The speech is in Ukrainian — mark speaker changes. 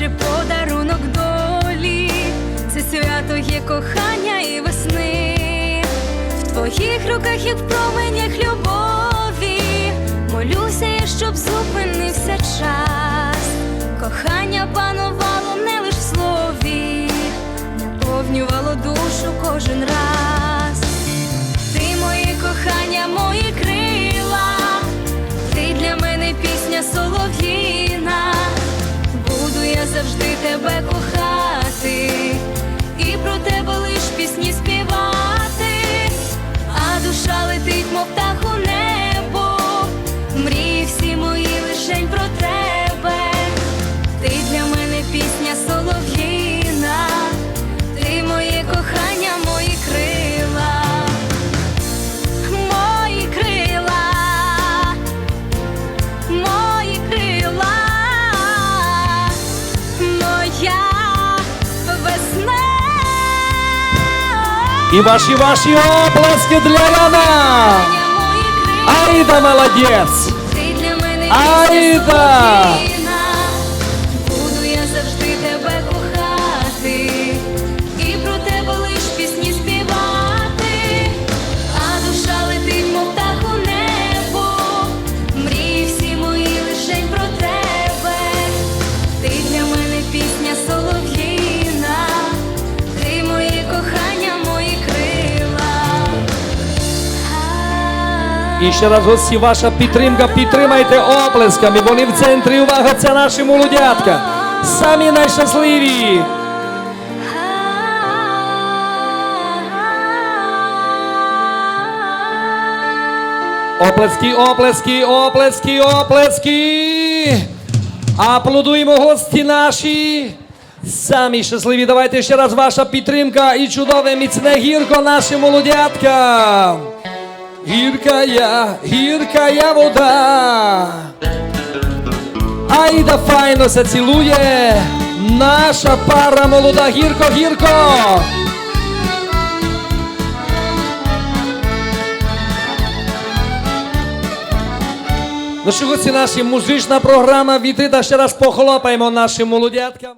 Speaker 1: Наче подарунок долі, це свято є кохання і весни. В твоїх руках, як в променях любові, молюся я, щоб зупинився час. Кохання панувало не лиш в слові, наповнювало душу кожен раз. Ти моє кохання, мої крила, ти для мене пісня солов'їна. Завжди тебе кохати, І
Speaker 2: ваши, ваши оплески для Яна!
Speaker 1: Аида молодец.
Speaker 2: Аїда
Speaker 1: І
Speaker 2: ще раз гості, ваша підтримка, підтримайте оплесками. Вони в центрі увага, це наші молодятка. Самі найщасливі. Оплески, оплески, оплески, оплески. Аплодуємо гості наші. Самі щасливі. Давайте ще раз ваша підтримка і чудове міцне гірко нашим молодяткам. Гірка я, гірка я вода. Айда файно се цілує. Наша пара молода гірко, гірко. Ну що гості наші, музична програма. Віти ще раз похлопаємо нашим молодяткам.